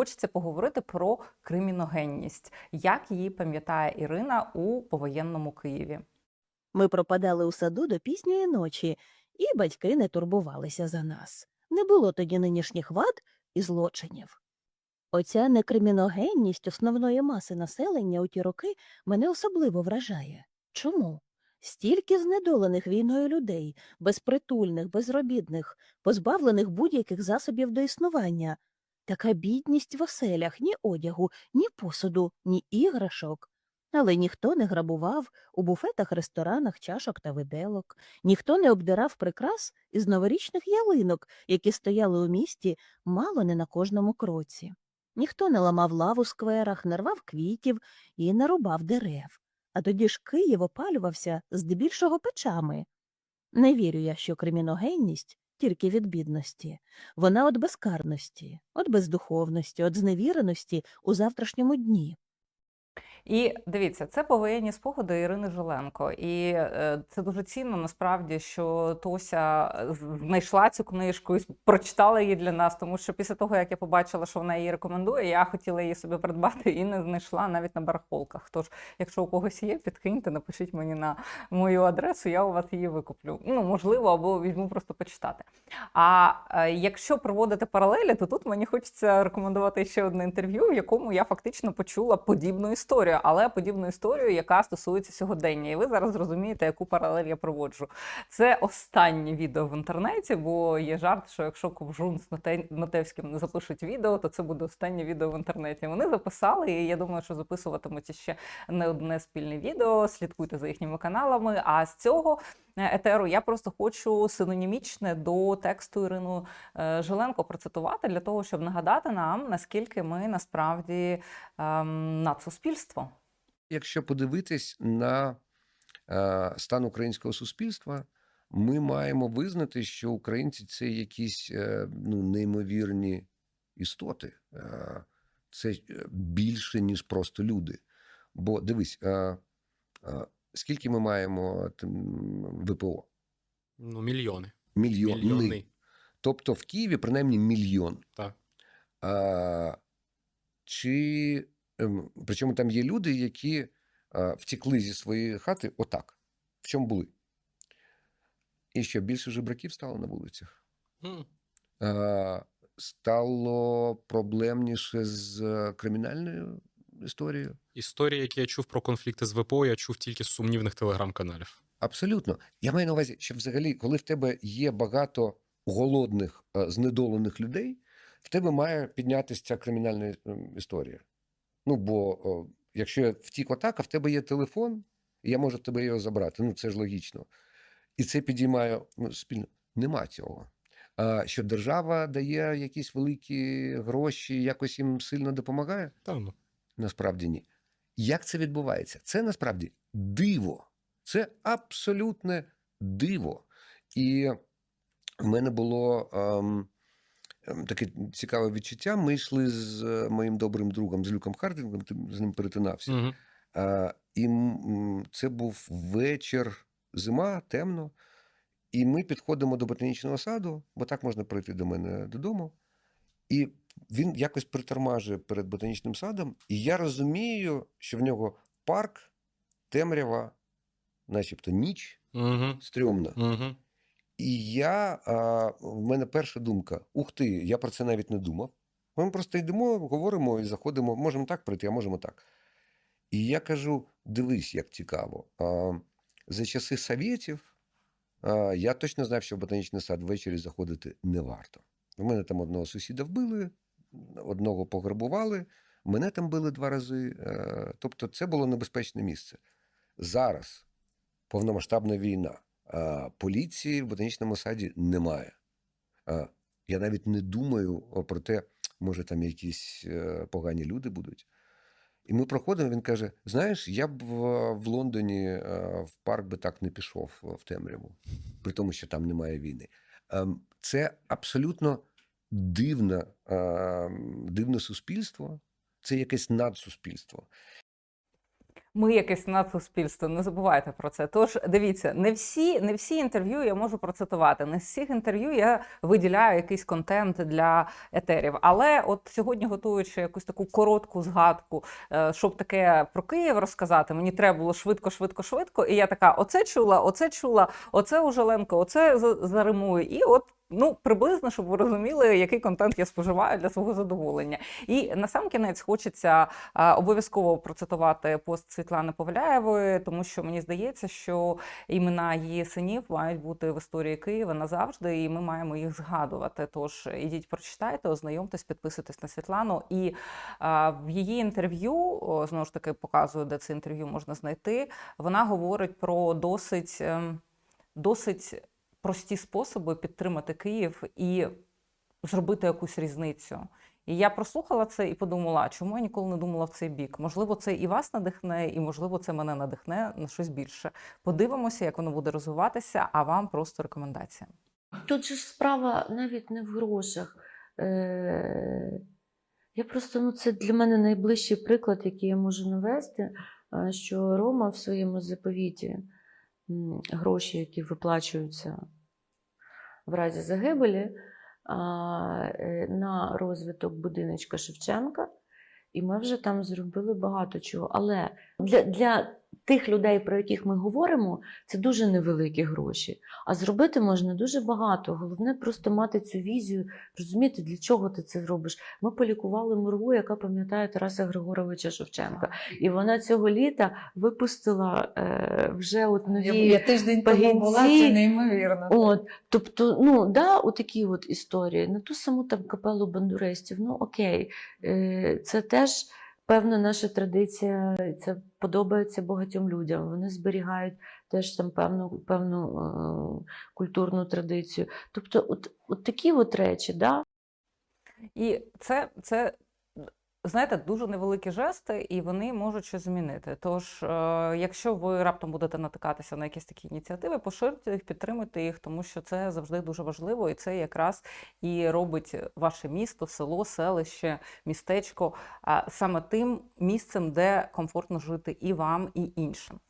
хочеться поговорити про криміногенність, як її пам'ятає Ірина у повоєнному Києві. Ми пропадали у саду до пізньої ночі, і батьки не турбувалися за нас. Не було тоді нинішніх вад і злочинів. Оця некриміногенність основної маси населення у ті роки мене особливо вражає. Чому? Стільки знедолених війною людей, безпритульних, безробітних, позбавлених будь-яких засобів до існування. Така бідність в оселях ні одягу, ні посуду, ні іграшок. Але ніхто не грабував у буфетах, ресторанах, чашок та виделок, ніхто не обдирав прикрас із новорічних ялинок, які стояли у місті мало не на кожному кроці. Ніхто не ламав лав у скверах, не рвав квітів і не рубав дерев. А тоді ж Київ опалювався здебільшого печами. Не вірю я, що криміногенність тільки від бідності. Вона від безкарності, від бездуховності, від зневіреності у завтрашньому дні. І дивіться, це повоєнні спогади Ірини Жиленко. І е, це дуже цінно насправді, що Тося е, знайшла цю книжку і прочитала її для нас. Тому що після того, як я побачила, що вона її рекомендує, я хотіла її собі придбати і не знайшла навіть на барахолках. Тож, якщо у когось є, підкиньте, напишіть мені на мою адресу, я у вас її викуплю. Ну, можливо, або візьму просто почитати. А е, якщо проводити паралелі, то тут мені хочеться рекомендувати ще одне інтерв'ю, в якому я фактично почула подібну історію, але подібну історію, яка стосується сьогодення. І ви зараз зрозумієте, яку паралель я проводжу. Це останнє відео в інтернеті, бо є жарт, що якщо Ковжун з Ноте- Нотевським не запишуть відео, то це буде останнє відео в інтернеті. Вони записали, і я думаю, що записуватимуть ще не одне спільне відео. Слідкуйте за їхніми каналами. А з цього е, етеру я просто хочу синонімічне до тексту Ірину е, Жиленко процитувати для того, щоб нагадати нам, наскільки ми насправді ем, надсуспільство. Якщо подивитись на е, стан українського суспільства, ми маємо визнати, що українці це якісь е, ну, неймовірні істоти. Е, це е, більше, ніж просто люди. Бо дивись, е, е, скільки ми маємо тим, ВПО? Ну, мільйони. Мільйони. Мільйони. Тобто в Києві принаймні мільйон. Так. А, чи, причому там є люди, які а, втекли зі своєї хати отак. В чому були? І що більше жебраків стало на вулицях. А, стало проблемніше з е, кримінальною історією. Історії, які я чув про конфлікти з ВПО, я чув тільки з сумнівних телеграм-каналів. Абсолютно. Я маю на увазі, що взагалі, коли в тебе є багато голодних, е, знедолених людей, в тебе має піднятися ця кримінальна ем, історія. Ну, бо о, якщо я втік отак, а в тебе є телефон, і я можу в тебе його забрати. Ну, це ж логічно. І це підіймає ну, спільно. Нема цього. А що держава дає якісь великі гроші, якось їм сильно допомагає? Та ну. Насправді ні. Як це відбувається? Це насправді диво. Це абсолютне диво. І в мене було ем, таке цікаве відчуття. Ми йшли з е, моїм добрим другом, з Люком Хардингом, ти з ним перетинався. Угу. А, і це був вечір, зима, темно. І ми підходимо до ботанічного саду, бо так можна прийти до мене додому. І він якось притормажує перед ботанічним садом, і я розумію, що в нього парк, темрява, начебто ніч, Угу. стрьомна. Угу. І я, а, в мене перша думка: ух ти, я про це навіть не думав. Ми просто йдемо, говоримо і заходимо, можемо так прийти, а можемо так. І я кажу: дивись, як цікаво. А, за часи совєтів а, я точно знав, що в ботанічний сад ввечері заходити не варто. У мене там одного сусіда вбили, одного пограбували, мене там били два рази. Тобто, це було небезпечне місце. Зараз повномасштабна війна. Поліції в ботанічному саді немає. Я навіть не думаю про те, може там якісь е, погані люди будуть. І ми проходимо, він каже: Знаєш, я б в, Лондоні в парк би так не пішов е, в темряву, при тому, що там немає війни. Ем, Це абсолютно дивне, ем, дивне суспільство, це якесь надсуспільство. Ми якесь надсуспільство, не забувайте про це. Тож дивіться, не всі, не всі інтерв'ю я можу процитувати. Не всіх інтерв'ю я виділяю якийсь контент для етерів. Але от сьогодні, готуючи якусь таку коротку згадку, е, щоб таке про Київ розказати, мені треба було швидко, швидко, швидко. І я така: оце чула, оце чула, оце у Желенко, оце за- заримую. І от. Ну, приблизно, щоб ви розуміли, який контент я споживаю для свого задоволення. І на сам кінець хочеться обов'язково процитувати пост Світлани Повляєвої, тому що мені здається, що імена її синів мають бути в історії Києва назавжди, і ми маємо їх згадувати. Тож ідіть, прочитайте, ознайомтесь, підписуйтесь на Світлану. І а, в її інтерв'ю знову ж таки показую, де це інтерв'ю можна знайти. Вона говорить про досить, ем, досить прості способи підтримати Київ і зробити якусь різницю. І я прослухала це і подумала, чому я ніколи не думала в цей бік? Можливо, це і вас надихне, і можливо, це мене надихне на щось більше. Подивимося, як воно буде розвиватися, а вам просто рекомендація. Тут же ж справа навіть не в грошах. Е, Я просто, ну, це для мене найближчий приклад, який я можу навести, е, що Рома в своєму заповіті гроші, які виплачуються в разі загибелі, е, на розвиток будиночка Шевченка. І ми вже там зробили багато чого. Але для, для тих людей, про яких ми говоримо, це дуже невеликі гроші. А зробити можна дуже багато. Головне просто мати цю візію, розуміти, для чого ти це зробиш. Ми полікували Мургу, яка пам'ятає Тараса Григоровича Шевченка. І вона цього літа випустила е, вже от нові. я тиждень тому була, це неймовірно. От, тобто, ну да, отакі от історії. На ту саму там капелу бандуристів. Ну окей, е, це теж певна наша традиція. Це подобається багатьом людям. Вони зберігають теж там певну, певну е, культурну традицію. Тобто, от, от такі от речі, да, І це, це знаєте, дуже невеликі жести, і вони можуть щось змінити. Тож, е, якщо ви раптом будете натикатися на якісь такі ініціативи, поширте їх, підтримуйте їх, тому що це завжди дуже важливо, і це якраз і робить ваше місто, село, селище, містечко саме тим місцем, де комфортно жити і вам, і іншим.